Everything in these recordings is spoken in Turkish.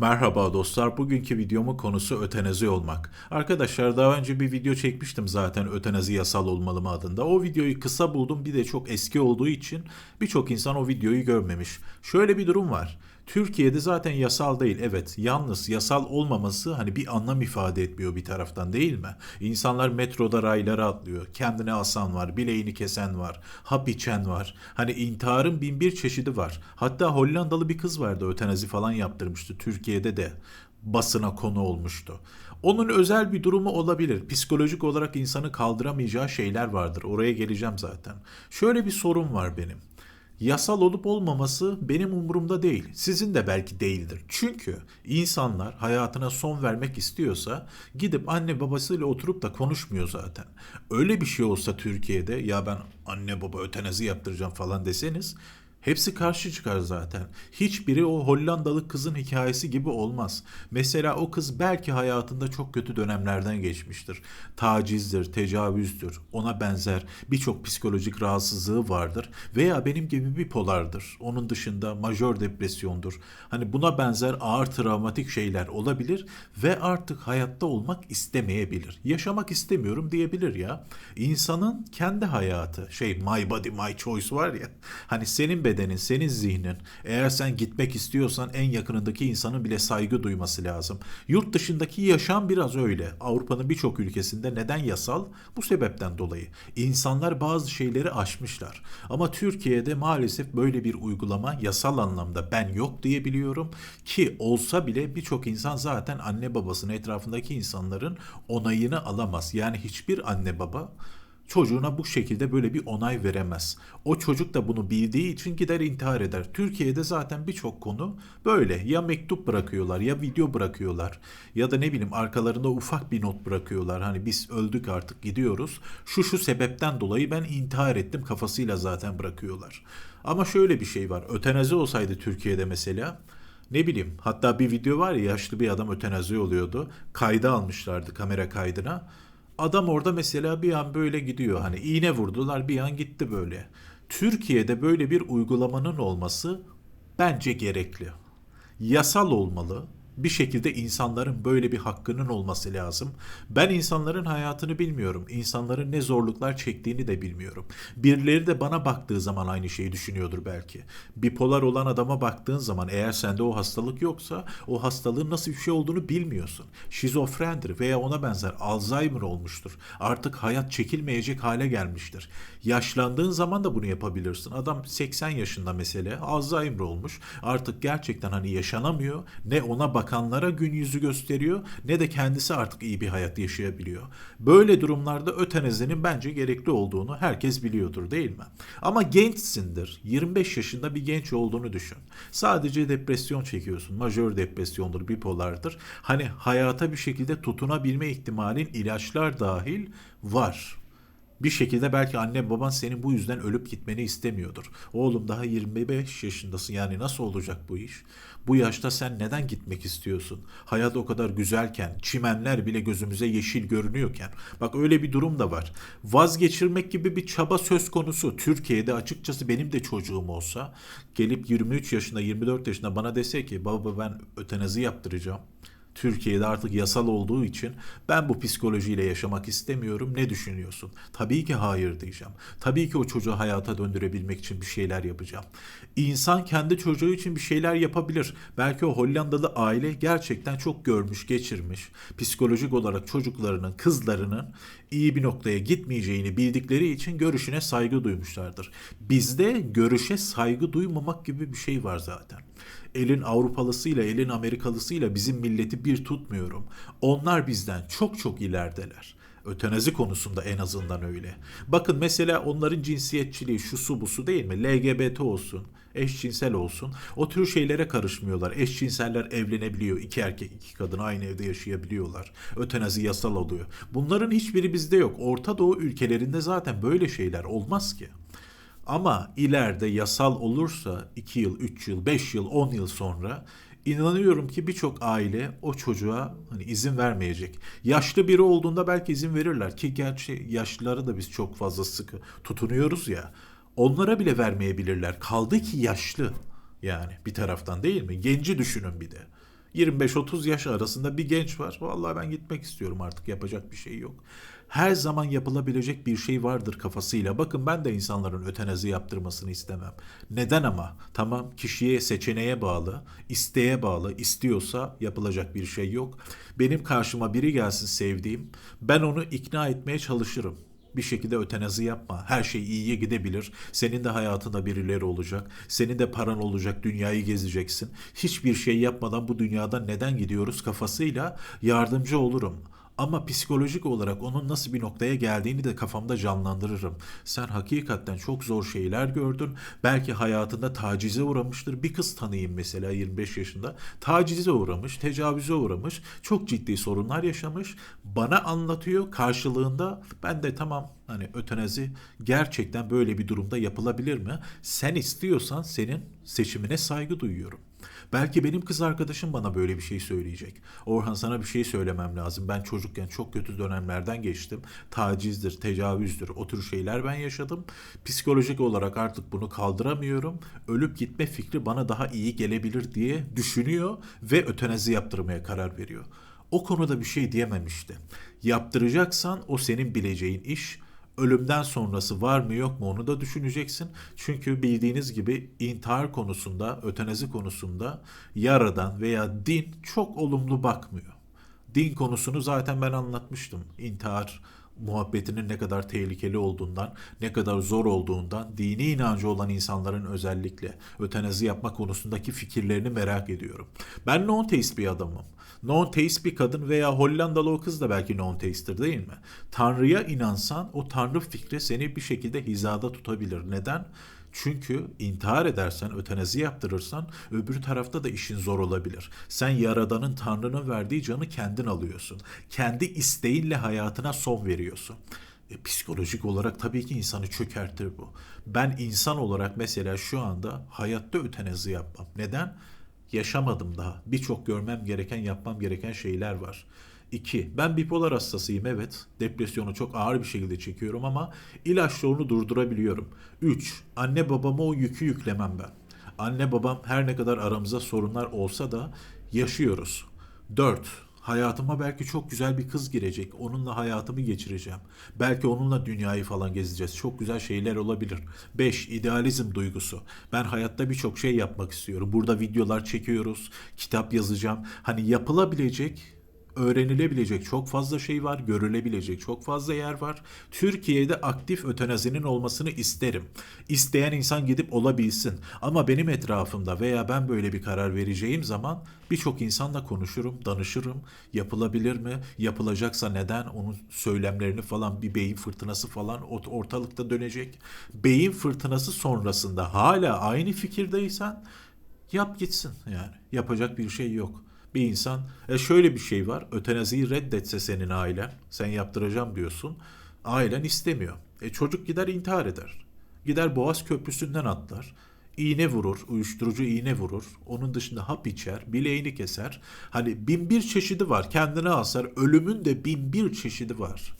Merhaba dostlar. Bugünkü videomun konusu ötenazi olmak. Arkadaşlar daha önce bir video çekmiştim zaten ötenazi yasal olmalı mı adında. O videoyu kısa buldum bir de çok eski olduğu için birçok insan o videoyu görmemiş. Şöyle bir durum var. Türkiye'de zaten yasal değil evet yalnız yasal olmaması hani bir anlam ifade etmiyor bir taraftan değil mi? İnsanlar metroda raylara atlıyor. Kendine asan var, bileğini kesen var, hap içen var. Hani intiharın bin bir çeşidi var. Hatta Hollandalı bir kız vardı ötenazi falan yaptırmıştı Türkiye'de de basına konu olmuştu. Onun özel bir durumu olabilir. Psikolojik olarak insanı kaldıramayacağı şeyler vardır. Oraya geleceğim zaten. Şöyle bir sorun var benim. Yasal olup olmaması benim umurumda değil. Sizin de belki değildir. Çünkü insanlar hayatına son vermek istiyorsa gidip anne babasıyla oturup da konuşmuyor zaten. Öyle bir şey olsa Türkiye'de ya ben anne baba ötenazi yaptıracağım falan deseniz Hepsi karşı çıkar zaten. Hiçbiri o Hollandalı kızın hikayesi gibi olmaz. Mesela o kız belki hayatında çok kötü dönemlerden geçmiştir. Tacizdir, tecavüzdür, ona benzer birçok psikolojik rahatsızlığı vardır. Veya benim gibi bipolardır. Onun dışında majör depresyondur. Hani buna benzer ağır travmatik şeyler olabilir ve artık hayatta olmak istemeyebilir. Yaşamak istemiyorum diyebilir ya. İnsanın kendi hayatı, şey my body my choice var ya. Hani senin bedenin, senin zihnin. Eğer sen gitmek istiyorsan en yakınındaki insanın bile saygı duyması lazım. Yurt dışındaki yaşam biraz öyle. Avrupa'nın birçok ülkesinde neden yasal? Bu sebepten dolayı. İnsanlar bazı şeyleri aşmışlar. Ama Türkiye'de maalesef böyle bir uygulama yasal anlamda ben yok diyebiliyorum ki olsa bile birçok insan zaten anne babasının etrafındaki insanların onayını alamaz. Yani hiçbir anne baba çocuğuna bu şekilde böyle bir onay veremez. O çocuk da bunu bildiği için gider intihar eder. Türkiye'de zaten birçok konu böyle. Ya mektup bırakıyorlar ya video bırakıyorlar ya da ne bileyim arkalarında ufak bir not bırakıyorlar. Hani biz öldük artık gidiyoruz. Şu şu sebepten dolayı ben intihar ettim kafasıyla zaten bırakıyorlar. Ama şöyle bir şey var. Ötenazi olsaydı Türkiye'de mesela ne bileyim hatta bir video var ya yaşlı bir adam ötenazi oluyordu. Kayda almışlardı kamera kaydına. Adam orada mesela bir an böyle gidiyor. Hani iğne vurdular bir an gitti böyle. Türkiye'de böyle bir uygulamanın olması bence gerekli. Yasal olmalı bir şekilde insanların böyle bir hakkının olması lazım. Ben insanların hayatını bilmiyorum. İnsanların ne zorluklar çektiğini de bilmiyorum. Birileri de bana baktığı zaman aynı şeyi düşünüyordur belki. Bipolar olan adama baktığın zaman eğer sende o hastalık yoksa o hastalığın nasıl bir şey olduğunu bilmiyorsun. Şizofrendir veya ona benzer Alzheimer olmuştur. Artık hayat çekilmeyecek hale gelmiştir. Yaşlandığın zaman da bunu yapabilirsin. Adam 80 yaşında mesela Alzheimer olmuş. Artık gerçekten hani yaşanamıyor. Ne ona bak bakanlara gün yüzü gösteriyor ne de kendisi artık iyi bir hayat yaşayabiliyor. Böyle durumlarda ötenazinin bence gerekli olduğunu herkes biliyordur değil mi? Ama gençsindir. 25 yaşında bir genç olduğunu düşün. Sadece depresyon çekiyorsun. Majör depresyondur, bipolardır. Hani hayata bir şekilde tutunabilme ihtimalin ilaçlar dahil var. Bir şekilde belki anne baban senin bu yüzden ölüp gitmeni istemiyordur. Oğlum daha 25 yaşındasın yani nasıl olacak bu iş? Bu yaşta sen neden gitmek istiyorsun? Hayat o kadar güzelken, çimenler bile gözümüze yeşil görünüyorken. Bak öyle bir durum da var. Vazgeçirmek gibi bir çaba söz konusu. Türkiye'de açıkçası benim de çocuğum olsa gelip 23 yaşında 24 yaşında bana dese ki baba ben ötenazi yaptıracağım. Türkiye'de artık yasal olduğu için ben bu psikolojiyle yaşamak istemiyorum. Ne düşünüyorsun? Tabii ki hayır diyeceğim. Tabii ki o çocuğu hayata döndürebilmek için bir şeyler yapacağım. İnsan kendi çocuğu için bir şeyler yapabilir. Belki o Hollandalı aile gerçekten çok görmüş, geçirmiş. Psikolojik olarak çocuklarının, kızlarının iyi bir noktaya gitmeyeceğini bildikleri için görüşüne saygı duymuşlardır. Bizde görüşe saygı duymamak gibi bir şey var zaten elin Avrupalısıyla elin Amerikalısıyla bizim milleti bir tutmuyorum. Onlar bizden çok çok ilerideler. Ötenazi konusunda en azından öyle. Bakın mesela onların cinsiyetçiliği şu su bu su değil mi? LGBT olsun, eşcinsel olsun. O tür şeylere karışmıyorlar. Eşcinseller evlenebiliyor. iki erkek iki kadın aynı evde yaşayabiliyorlar. Ötenazi yasal oluyor. Bunların hiçbiri bizde yok. Orta Doğu ülkelerinde zaten böyle şeyler olmaz ki. Ama ileride yasal olursa 2 yıl, 3 yıl, 5 yıl, 10 yıl sonra inanıyorum ki birçok aile o çocuğa hani izin vermeyecek. Yaşlı biri olduğunda belki izin verirler ki gerçi yaşlıları da biz çok fazla sıkı tutunuyoruz ya. Onlara bile vermeyebilirler. Kaldı ki yaşlı yani bir taraftan değil mi? Genci düşünün bir de. 25-30 yaş arasında bir genç var. Vallahi ben gitmek istiyorum artık yapacak bir şey yok. Her zaman yapılabilecek bir şey vardır kafasıyla. Bakın ben de insanların ötenazi yaptırmasını istemem. Neden ama? Tamam kişiye, seçeneğe bağlı, isteğe bağlı. İstiyorsa yapılacak bir şey yok. Benim karşıma biri gelsin sevdiğim. Ben onu ikna etmeye çalışırım. Bir şekilde ötenazi yapma. Her şey iyiye gidebilir. Senin de hayatında birileri olacak. Senin de paran olacak. Dünyayı gezeceksin. Hiçbir şey yapmadan bu dünyada neden gidiyoruz kafasıyla yardımcı olurum. Ama psikolojik olarak onun nasıl bir noktaya geldiğini de kafamda canlandırırım. Sen hakikaten çok zor şeyler gördün. Belki hayatında tacize uğramıştır. Bir kız tanıyayım mesela 25 yaşında. Tacize uğramış, tecavüze uğramış. Çok ciddi sorunlar yaşamış. Bana anlatıyor karşılığında ben de tamam hani ötenazi gerçekten böyle bir durumda yapılabilir mi? Sen istiyorsan senin seçimine saygı duyuyorum. Belki benim kız arkadaşım bana böyle bir şey söyleyecek. Orhan sana bir şey söylemem lazım. Ben çocukken çok kötü dönemlerden geçtim. Tacizdir, tecavüzdür o tür şeyler ben yaşadım. Psikolojik olarak artık bunu kaldıramıyorum. Ölüp gitme fikri bana daha iyi gelebilir diye düşünüyor ve ötenazi yaptırmaya karar veriyor. O konuda bir şey diyemem işte. Yaptıracaksan o senin bileceğin iş ölümden sonrası var mı yok mu onu da düşüneceksin. Çünkü bildiğiniz gibi intihar konusunda, ötenazi konusunda yaradan veya din çok olumlu bakmıyor. Din konusunu zaten ben anlatmıştım. İntihar muhabbetinin ne kadar tehlikeli olduğundan, ne kadar zor olduğundan, dini inancı olan insanların özellikle ötenazi yapma konusundaki fikirlerini merak ediyorum. Ben non-teist bir adamım. Non-teist bir kadın veya Hollandalı o kız da belki non-teist'tir değil mi? Tanrı'ya inansan o tanrı fikri seni bir şekilde hizada tutabilir. Neden? Çünkü intihar edersen, ötenazi yaptırırsan öbür tarafta da işin zor olabilir. Sen Yaradan'ın, Tanrı'nın verdiği canı kendin alıyorsun. Kendi isteğinle hayatına son veriyorsun. E, psikolojik olarak tabii ki insanı çökertir bu. Ben insan olarak mesela şu anda hayatta ötenazi yapmam. Neden? Yaşamadım daha. Birçok görmem gereken, yapmam gereken şeyler var. 2. Ben bipolar hastasıyım evet. Depresyonu çok ağır bir şekilde çekiyorum ama ilaçla onu durdurabiliyorum. 3. Anne babama o yükü yüklemem ben. Anne babam her ne kadar aramızda sorunlar olsa da yaşıyoruz. 4. Hayatıma belki çok güzel bir kız girecek. Onunla hayatımı geçireceğim. Belki onunla dünyayı falan gezeceğiz. Çok güzel şeyler olabilir. 5. idealizm duygusu. Ben hayatta birçok şey yapmak istiyorum. Burada videolar çekiyoruz. Kitap yazacağım. Hani yapılabilecek öğrenilebilecek çok fazla şey var, görülebilecek çok fazla yer var. Türkiye'de aktif ötenazinin olmasını isterim. İsteyen insan gidip olabilsin. Ama benim etrafımda veya ben böyle bir karar vereceğim zaman birçok insanla konuşurum, danışırım. Yapılabilir mi? Yapılacaksa neden? Onun söylemlerini falan bir beyin fırtınası falan ortalıkta dönecek. Beyin fırtınası sonrasında hala aynı fikirdeysen yap gitsin yani. Yapacak bir şey yok bir insan e şöyle bir şey var. Ötenaziyi reddetse senin ailen, sen yaptıracağım diyorsun. Ailen istemiyor. E çocuk gider intihar eder. Gider Boğaz Köprüsü'nden atlar. İğne vurur, uyuşturucu iğne vurur. Onun dışında hap içer, bileğini keser. Hani bin bir çeşidi var. Kendine asar. Ölümün de bin bir çeşidi var.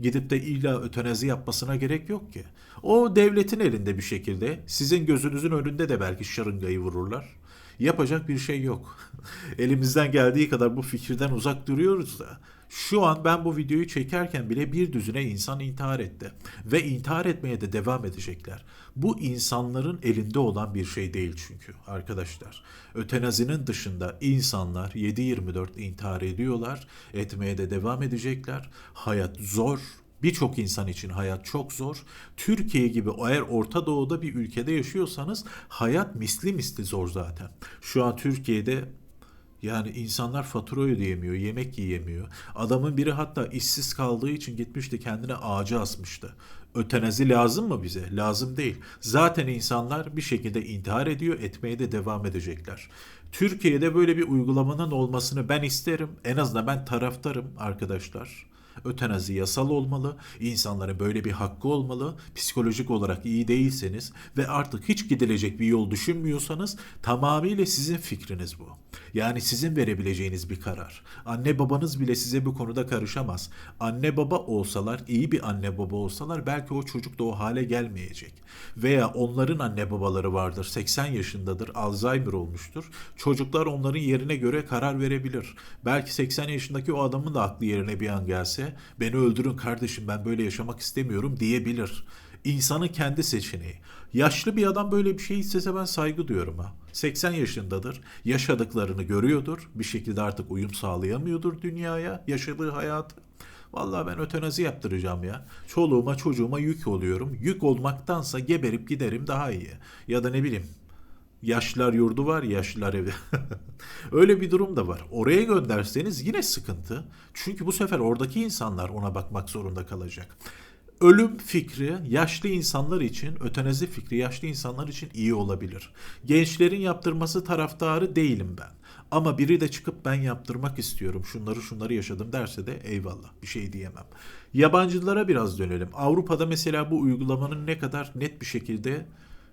Gidip de illa ötenazi yapmasına gerek yok ki. O devletin elinde bir şekilde. Sizin gözünüzün önünde de belki şırıngayı vururlar. Yapacak bir şey yok. Elimizden geldiği kadar bu fikirden uzak duruyoruz da. Şu an ben bu videoyu çekerken bile bir düzine insan intihar etti. Ve intihar etmeye de devam edecekler. Bu insanların elinde olan bir şey değil çünkü arkadaşlar. Ötenazinin dışında insanlar 7-24 intihar ediyorlar. Etmeye de devam edecekler. Hayat zor, Birçok insan için hayat çok zor. Türkiye gibi eğer Orta Doğu'da bir ülkede yaşıyorsanız hayat misli misli zor zaten. Şu an Türkiye'de yani insanlar fatura ödeyemiyor, yemek yiyemiyor. Adamın biri hatta işsiz kaldığı için gitmişti kendine ağaca asmıştı. Ötenazi lazım mı bize? Lazım değil. Zaten insanlar bir şekilde intihar ediyor, etmeye de devam edecekler. Türkiye'de böyle bir uygulamanın olmasını ben isterim. En azından ben taraftarım arkadaşlar. Ötenazi yasal olmalı. İnsanların böyle bir hakkı olmalı. Psikolojik olarak iyi değilseniz ve artık hiç gidilecek bir yol düşünmüyorsanız tamamıyla sizin fikriniz bu. Yani sizin verebileceğiniz bir karar. Anne babanız bile size bu konuda karışamaz. Anne baba olsalar, iyi bir anne baba olsalar belki o çocuk da o hale gelmeyecek. Veya onların anne babaları vardır, 80 yaşındadır, Alzheimer olmuştur. Çocuklar onların yerine göre karar verebilir. Belki 80 yaşındaki o adamın da aklı yerine bir an gelse, beni öldürün kardeşim ben böyle yaşamak istemiyorum diyebilir. İnsanın kendi seçeneği. Yaşlı bir adam böyle bir şey istese ben saygı duyuyorum ha. 80 yaşındadır. Yaşadıklarını görüyordur. Bir şekilde artık uyum sağlayamıyordur dünyaya, yaşadığı hayatı. Vallahi ben ötenazi yaptıracağım ya. Çoluğuma çocuğuma yük oluyorum. Yük olmaktansa geberip giderim daha iyi. Ya da ne bileyim Yaşlılar yurdu var, yaşlılar evi. Öyle bir durum da var. Oraya gönderseniz yine sıkıntı. Çünkü bu sefer oradaki insanlar ona bakmak zorunda kalacak. Ölüm fikri yaşlı insanlar için, ötenazi fikri yaşlı insanlar için iyi olabilir. Gençlerin yaptırması taraftarı değilim ben. Ama biri de çıkıp ben yaptırmak istiyorum, şunları şunları yaşadım derse de eyvallah bir şey diyemem. Yabancılara biraz dönelim. Avrupa'da mesela bu uygulamanın ne kadar net bir şekilde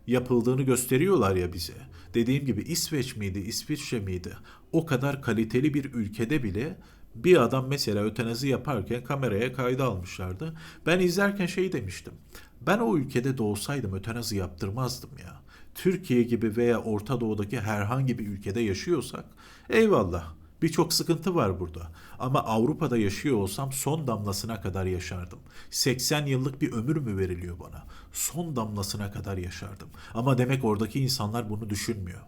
yapıldığını gösteriyorlar ya bize. Dediğim gibi İsveç miydi, İsviçre miydi? O kadar kaliteli bir ülkede bile bir adam mesela ötenazi yaparken kameraya kayda almışlardı. Ben izlerken şey demiştim. Ben o ülkede doğsaydım ötenazi yaptırmazdım ya. Türkiye gibi veya Orta Doğu'daki herhangi bir ülkede yaşıyorsak eyvallah Birçok sıkıntı var burada. Ama Avrupa'da yaşıyor olsam son damlasına kadar yaşardım. 80 yıllık bir ömür mü veriliyor bana? Son damlasına kadar yaşardım. Ama demek oradaki insanlar bunu düşünmüyor.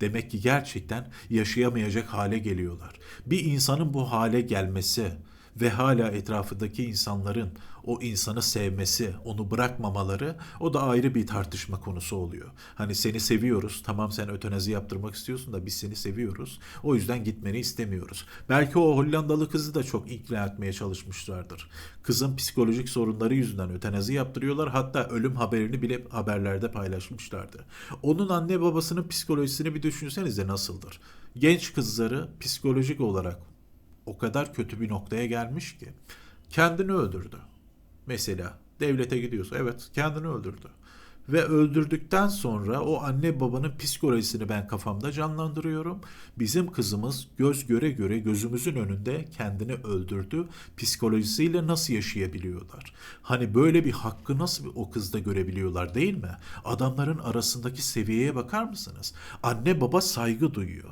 Demek ki gerçekten yaşayamayacak hale geliyorlar. Bir insanın bu hale gelmesi ve hala etrafındaki insanların o insanı sevmesi, onu bırakmamaları o da ayrı bir tartışma konusu oluyor. Hani seni seviyoruz. Tamam sen ötenazi yaptırmak istiyorsun da biz seni seviyoruz. O yüzden gitmeni istemiyoruz. Belki o Hollandalı kızı da çok ikna etmeye çalışmışlardır. Kızın psikolojik sorunları yüzünden ötenazi yaptırıyorlar. Hatta ölüm haberini bile haberlerde paylaşmışlardı. Onun anne babasının psikolojisini bir düşünsenize nasıldır? Genç kızları psikolojik olarak o kadar kötü bir noktaya gelmiş ki kendini öldürdü. Mesela devlete gidiyorsa evet kendini öldürdü. Ve öldürdükten sonra o anne babanın psikolojisini ben kafamda canlandırıyorum. Bizim kızımız göz göre göre gözümüzün önünde kendini öldürdü. Psikolojisiyle nasıl yaşayabiliyorlar? Hani böyle bir hakkı nasıl o kızda görebiliyorlar değil mi? Adamların arasındaki seviyeye bakar mısınız? Anne baba saygı duyuyor.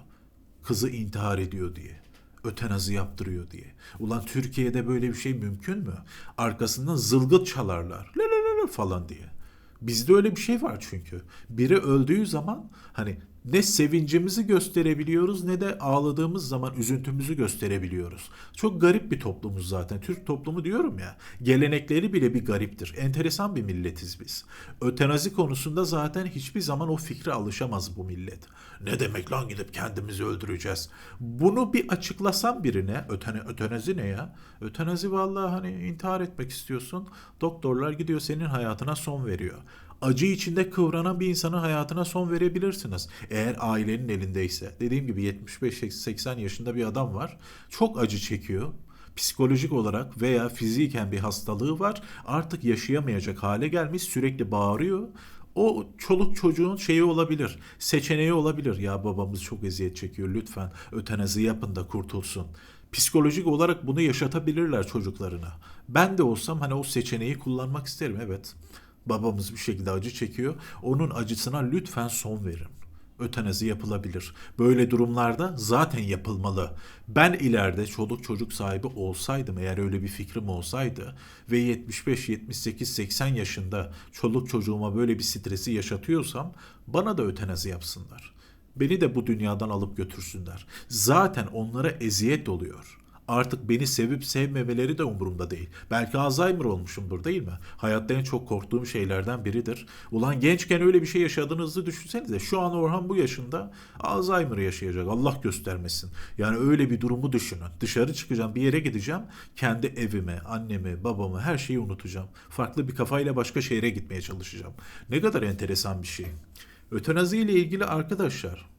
Kızı intihar ediyor diye ötenazi yaptırıyor diye. Ulan Türkiye'de böyle bir şey mümkün mü? Arkasından zılgıt çalarlar. Lalalala falan diye. Bizde öyle bir şey var çünkü. Biri öldüğü zaman hani ne sevincimizi gösterebiliyoruz ne de ağladığımız zaman üzüntümüzü gösterebiliyoruz. Çok garip bir toplumuz zaten. Türk toplumu diyorum ya. Gelenekleri bile bir gariptir. Enteresan bir milletiz biz. Ötenazi konusunda zaten hiçbir zaman o fikre alışamaz bu millet. Ne demek lan gidip kendimizi öldüreceğiz? Bunu bir açıklasam birine ötene, ötenazi ne ya? Ötenazi vallahi hani intihar etmek istiyorsun. Doktorlar gidiyor senin hayatına son veriyor acı içinde kıvranan bir insanın hayatına son verebilirsiniz. Eğer ailenin elindeyse. Dediğim gibi 75-80 yaşında bir adam var. Çok acı çekiyor psikolojik olarak veya fiziken bir hastalığı var. Artık yaşayamayacak hale gelmiş, sürekli bağırıyor. O çoluk çocuğun şeyi olabilir, seçeneği olabilir. Ya babamız çok eziyet çekiyor lütfen ötenazi yapın da kurtulsun. Psikolojik olarak bunu yaşatabilirler çocuklarına. Ben de olsam hani o seçeneği kullanmak isterim evet. Babamız bir şekilde acı çekiyor. Onun acısına lütfen son verin. Ötenazi yapılabilir. Böyle durumlarda zaten yapılmalı. Ben ileride çoluk çocuk sahibi olsaydım eğer öyle bir fikrim olsaydı ve 75, 78, 80 yaşında çoluk çocuğuma böyle bir stresi yaşatıyorsam bana da ötenazi yapsınlar. Beni de bu dünyadan alıp götürsünler. Zaten onlara eziyet oluyor artık beni sevip sevmemeleri de umurumda değil. Belki Alzheimer olmuşumdur değil mi? Hayatta en çok korktuğum şeylerden biridir. Ulan gençken öyle bir şey yaşadığınızı düşünsenize. Şu an Orhan bu yaşında Alzheimer yaşayacak. Allah göstermesin. Yani öyle bir durumu düşünün. Dışarı çıkacağım, bir yere gideceğim. Kendi evime, annemi, babamı her şeyi unutacağım. Farklı bir kafayla başka şehre gitmeye çalışacağım. Ne kadar enteresan bir şey. Ötenazi ile ilgili arkadaşlar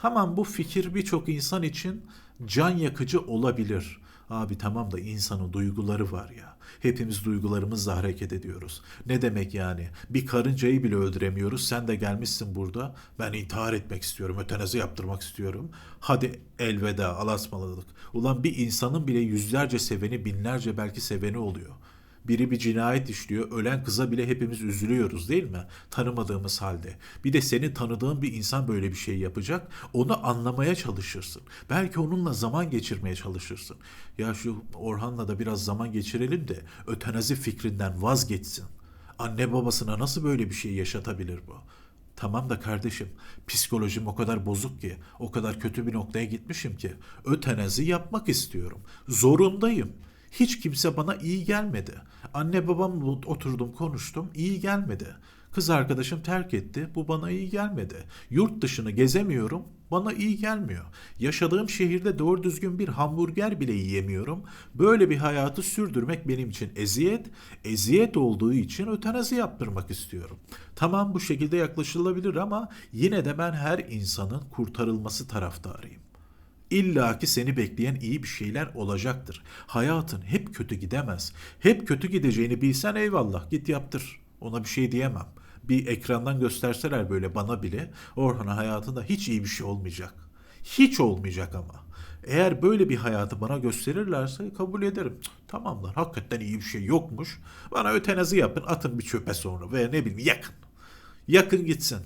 Tamam bu fikir birçok insan için can yakıcı olabilir. Abi tamam da insanın duyguları var ya. Hepimiz duygularımızla hareket ediyoruz. Ne demek yani? Bir karıncayı bile öldüremiyoruz. Sen de gelmişsin burada. Ben intihar etmek istiyorum. Ötenazi yaptırmak istiyorum. Hadi elveda alasmaladık. Ulan bir insanın bile yüzlerce seveni, binlerce belki seveni oluyor. Biri bir cinayet işliyor. Ölen kıza bile hepimiz üzülüyoruz değil mi? Tanımadığımız halde. Bir de senin tanıdığın bir insan böyle bir şey yapacak. Onu anlamaya çalışırsın. Belki onunla zaman geçirmeye çalışırsın. Ya şu Orhan'la da biraz zaman geçirelim de ötenazi fikrinden vazgeçsin. Anne babasına nasıl böyle bir şey yaşatabilir bu? Tamam da kardeşim, psikolojim o kadar bozuk ki, o kadar kötü bir noktaya gitmişim ki, ötenazi yapmak istiyorum. Zorundayım. Hiç kimse bana iyi gelmedi. Anne babamla oturdum konuştum, iyi gelmedi. Kız arkadaşım terk etti, bu bana iyi gelmedi. Yurt dışını gezemiyorum, bana iyi gelmiyor. Yaşadığım şehirde doğru düzgün bir hamburger bile yiyemiyorum. Böyle bir hayatı sürdürmek benim için eziyet. Eziyet olduğu için ötenazi yaptırmak istiyorum. Tamam bu şekilde yaklaşılabilir ama yine de ben her insanın kurtarılması taraftarıyım. İlla ki seni bekleyen iyi bir şeyler olacaktır. Hayatın hep kötü gidemez. Hep kötü gideceğini bilsen eyvallah git yaptır. Ona bir şey diyemem. Bir ekrandan gösterseler böyle bana bile Orhan'a hayatında hiç iyi bir şey olmayacak. Hiç olmayacak ama. Eğer böyle bir hayatı bana gösterirlerse kabul ederim. Cık, Tamamlar hakikaten iyi bir şey yokmuş. Bana ötenazi yapın atın bir çöpe sonra veya ne bileyim yakın. Yakın gitsin.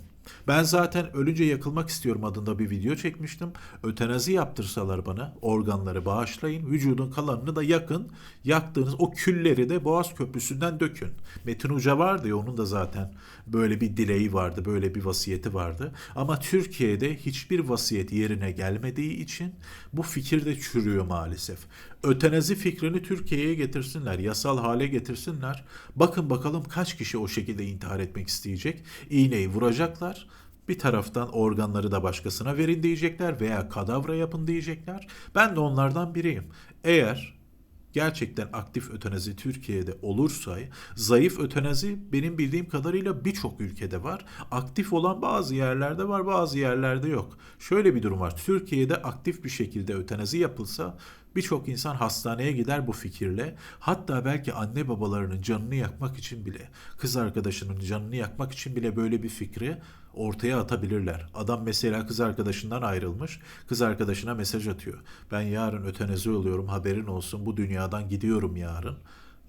Ben zaten ölünce yakılmak istiyorum adında bir video çekmiştim. Ötenazi yaptırsalar bana organları bağışlayın, vücudun kalanını da yakın. Yaktığınız o külleri de Boğaz Köprüsü'nden dökün. Metin Hoca vardı ya onun da zaten böyle bir dileği vardı, böyle bir vasiyeti vardı. Ama Türkiye'de hiçbir vasiyet yerine gelmediği için bu fikir de çürüyor maalesef. Ötenazi fikrini Türkiye'ye getirsinler, yasal hale getirsinler. Bakın bakalım kaç kişi o şekilde intihar etmek isteyecek. İğneyi vuracaklar. Bir taraftan organları da başkasına verin diyecekler veya kadavra yapın diyecekler. Ben de onlardan biriyim. Eğer gerçekten aktif ötenazi Türkiye'de olursa zayıf ötenazi benim bildiğim kadarıyla birçok ülkede var. Aktif olan bazı yerlerde var bazı yerlerde yok. Şöyle bir durum var. Türkiye'de aktif bir şekilde ötenazi yapılsa birçok insan hastaneye gider bu fikirle. Hatta belki anne babalarının canını yakmak için bile, kız arkadaşının canını yakmak için bile böyle bir fikri ortaya atabilirler. Adam mesela kız arkadaşından ayrılmış. Kız arkadaşına mesaj atıyor. Ben yarın ötenazi oluyorum haberin olsun bu dünyadan gidiyorum yarın.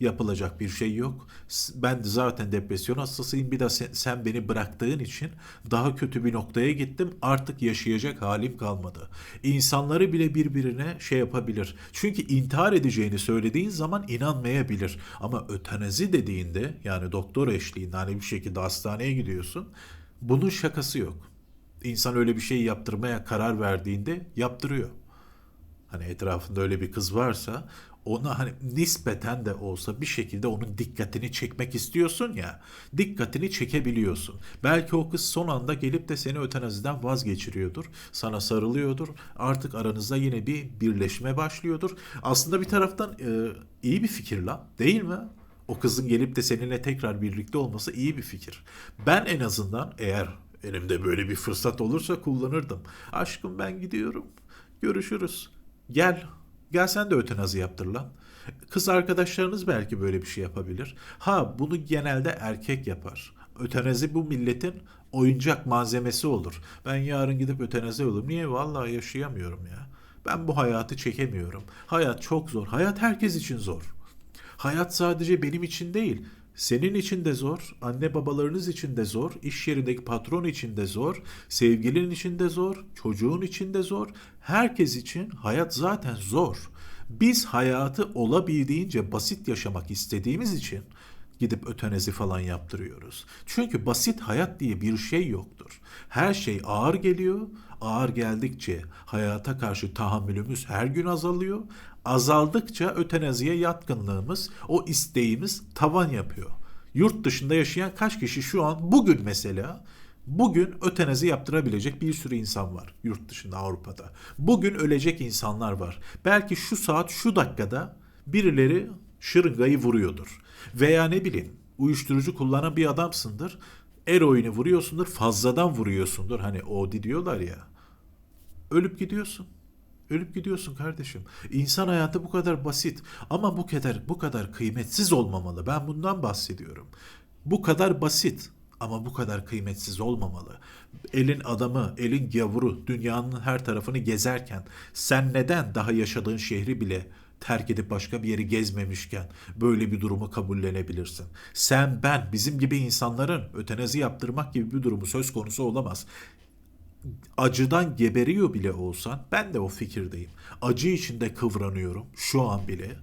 Yapılacak bir şey yok. Ben zaten depresyon hastasıyım. Bir de sen, sen beni bıraktığın için daha kötü bir noktaya gittim. Artık yaşayacak halim kalmadı. İnsanları bile birbirine şey yapabilir. Çünkü intihar edeceğini söylediğin zaman inanmayabilir. Ama ötenazi dediğinde yani doktor eşliğinde hani bir şekilde hastaneye gidiyorsun. Bunun şakası yok. İnsan öyle bir şey yaptırmaya karar verdiğinde yaptırıyor. Hani etrafında öyle bir kız varsa ona hani nispeten de olsa bir şekilde onun dikkatini çekmek istiyorsun ya. Dikkatini çekebiliyorsun. Belki o kız son anda gelip de seni ötenaziden vazgeçiriyordur. Sana sarılıyordur. Artık aranızda yine bir birleşme başlıyordur. Aslında bir taraftan e, iyi bir fikir lan değil mi? O kızın gelip de seninle tekrar birlikte olması iyi bir fikir. Ben en azından eğer elimde böyle bir fırsat olursa kullanırdım. Aşkım ben gidiyorum. Görüşürüz. Gel. Gel sen de ötenazi yaptır lan. Kız arkadaşlarınız belki böyle bir şey yapabilir. Ha bunu genelde erkek yapar. Ötenazi bu milletin oyuncak malzemesi olur. Ben yarın gidip ötenazi olurum. Niye? Vallahi yaşayamıyorum ya. Ben bu hayatı çekemiyorum. Hayat çok zor. Hayat herkes için zor. Hayat sadece benim için değil. Senin için de zor, anne babalarınız için de zor, iş yerindeki patron için de zor, sevgilin için de zor, çocuğun için de zor. Herkes için hayat zaten zor. Biz hayatı olabildiğince basit yaşamak istediğimiz için gidip ötenezi falan yaptırıyoruz. Çünkü basit hayat diye bir şey yoktur. Her şey ağır geliyor. Ağır geldikçe hayata karşı tahammülümüz her gün azalıyor. Azaldıkça ötenaziye yatkınlığımız, o isteğimiz tavan yapıyor. Yurt dışında yaşayan kaç kişi şu an bugün mesela Bugün ötenazi yaptırabilecek bir sürü insan var yurt dışında Avrupa'da. Bugün ölecek insanlar var. Belki şu saat şu dakikada birileri şırıngayı vuruyordur. Veya ne bileyim uyuşturucu kullanan bir adamsındır. Eroini vuruyorsundur fazladan vuruyorsundur. Hani o diyorlar ya. Ölüp gidiyorsun. Ölüp gidiyorsun kardeşim. İnsan hayatı bu kadar basit ama bu kadar bu kadar kıymetsiz olmamalı. Ben bundan bahsediyorum. Bu kadar basit ama bu kadar kıymetsiz olmamalı. Elin adamı, elin gavuru dünyanın her tarafını gezerken sen neden daha yaşadığın şehri bile terk edip başka bir yeri gezmemişken böyle bir durumu kabullenebilirsin. Sen, ben, bizim gibi insanların ötenazi yaptırmak gibi bir durumu söz konusu olamaz acıdan geberiyor bile olsan ben de o fikirdeyim. Acı içinde kıvranıyorum şu an bile.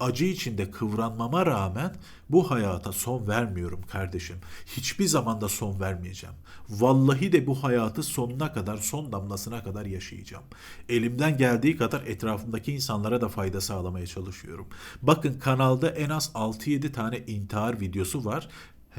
Acı içinde kıvranmama rağmen bu hayata son vermiyorum kardeşim. Hiçbir zaman da son vermeyeceğim. Vallahi de bu hayatı sonuna kadar, son damlasına kadar yaşayacağım. Elimden geldiği kadar etrafımdaki insanlara da fayda sağlamaya çalışıyorum. Bakın kanalda en az 6-7 tane intihar videosu var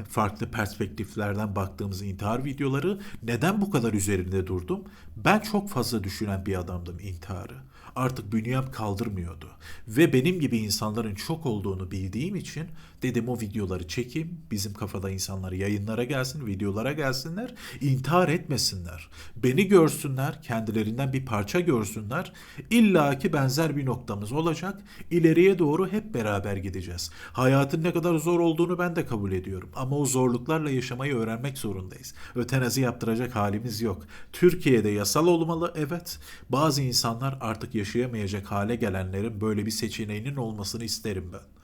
farklı perspektiflerden baktığımız intihar videoları neden bu kadar üzerinde durdum? Ben çok fazla düşünen bir adamdım intiharı. Artık bünyem kaldırmıyordu. Ve benim gibi insanların çok olduğunu bildiğim için dedim o videoları çekeyim. Bizim kafada insanlar yayınlara gelsin, videolara gelsinler. intihar etmesinler. Beni görsünler, kendilerinden bir parça görsünler. İlla ki benzer bir noktamız olacak. İleriye doğru hep beraber gideceğiz. Hayatın ne kadar zor olduğunu ben de kabul ediyorum. Ama o zorluklarla yaşamayı öğrenmek zorundayız. Ötenazi yaptıracak halimiz yok. Türkiye'de yasal olmalı evet. Bazı insanlar artık yaşayamayacak hale gelenlerin böyle bir seçeneğinin olmasını isterim ben.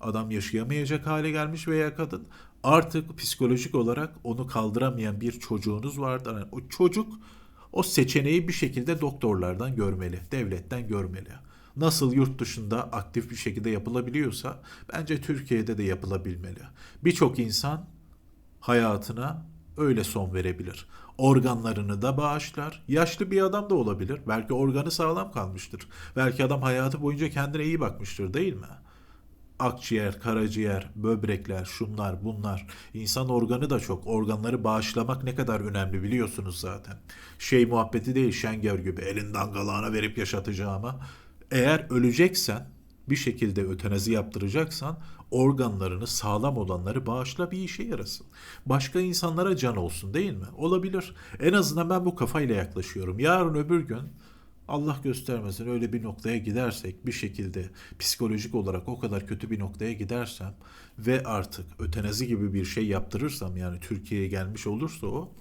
Adam yaşayamayacak hale gelmiş veya kadın artık psikolojik olarak onu kaldıramayan bir çocuğunuz vardı. Yani o çocuk o seçeneği bir şekilde doktorlardan görmeli, devletten görmeli. Nasıl yurt dışında aktif bir şekilde yapılabiliyorsa bence Türkiye'de de yapılabilmeli. Birçok insan hayatına öyle son verebilir. Organlarını da bağışlar. Yaşlı bir adam da olabilir. Belki organı sağlam kalmıştır. Belki adam hayatı boyunca kendine iyi bakmıştır değil mi? Akciğer, karaciğer, böbrekler, şunlar, bunlar. İnsan organı da çok. Organları bağışlamak ne kadar önemli biliyorsunuz zaten. Şey muhabbeti değil Şengör gibi elinden galağına verip yaşatacağıma. Eğer öleceksen bir şekilde ötenazi yaptıracaksan organlarını sağlam olanları bağışla bir işe yarasın. Başka insanlara can olsun değil mi? Olabilir. En azından ben bu kafayla yaklaşıyorum. Yarın öbür gün Allah göstermesin öyle bir noktaya gidersek bir şekilde psikolojik olarak o kadar kötü bir noktaya gidersem ve artık ötenazi gibi bir şey yaptırırsam yani Türkiye'ye gelmiş olursa o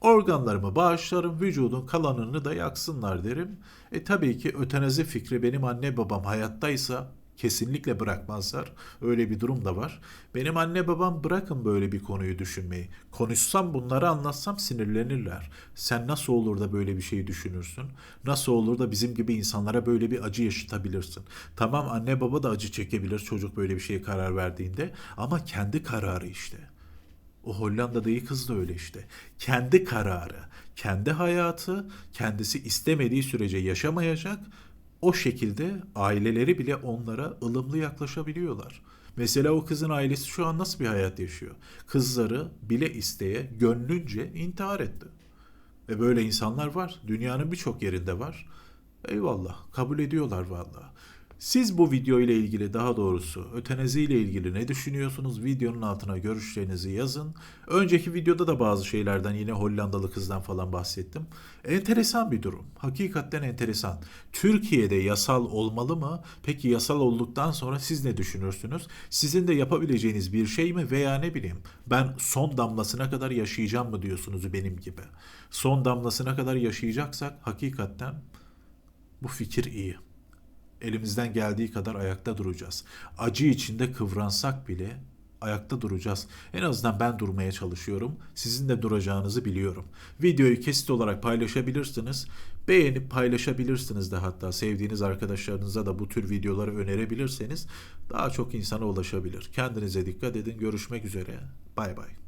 organlarımı bağışlarım vücudun kalanını da yaksınlar derim. E tabii ki ötenazi fikri benim anne babam hayattaysa kesinlikle bırakmazlar. Öyle bir durum da var. Benim anne babam bırakın böyle bir konuyu düşünmeyi. Konuşsam bunları anlatsam sinirlenirler. Sen nasıl olur da böyle bir şeyi düşünürsün? Nasıl olur da bizim gibi insanlara böyle bir acı yaşatabilirsin? Tamam anne baba da acı çekebilir çocuk böyle bir şeye karar verdiğinde ama kendi kararı işte. O Hollanda'daki kız da öyle işte. Kendi kararı, kendi hayatı, kendisi istemediği sürece yaşamayacak o şekilde aileleri bile onlara ılımlı yaklaşabiliyorlar. Mesela o kızın ailesi şu an nasıl bir hayat yaşıyor? Kızları bile isteye, gönlünce intihar etti. Ve böyle insanlar var. Dünyanın birçok yerinde var. Eyvallah, kabul ediyorlar vallahi. Siz bu video ile ilgili daha doğrusu ötenazi ile ilgili ne düşünüyorsunuz? Videonun altına görüşlerinizi yazın. Önceki videoda da bazı şeylerden yine Hollandalı kızdan falan bahsettim. Enteresan bir durum. Hakikaten enteresan. Türkiye'de yasal olmalı mı? Peki yasal olduktan sonra siz ne düşünürsünüz? Sizin de yapabileceğiniz bir şey mi veya ne bileyim ben son damlasına kadar yaşayacağım mı diyorsunuz benim gibi. Son damlasına kadar yaşayacaksak hakikaten bu fikir iyi elimizden geldiği kadar ayakta duracağız. Acı içinde kıvransak bile ayakta duracağız. En azından ben durmaya çalışıyorum. Sizin de duracağınızı biliyorum. Videoyu kesit olarak paylaşabilirsiniz. Beğenip paylaşabilirsiniz de hatta sevdiğiniz arkadaşlarınıza da bu tür videoları önerebilirseniz daha çok insana ulaşabilir. Kendinize dikkat edin. Görüşmek üzere. Bay bay.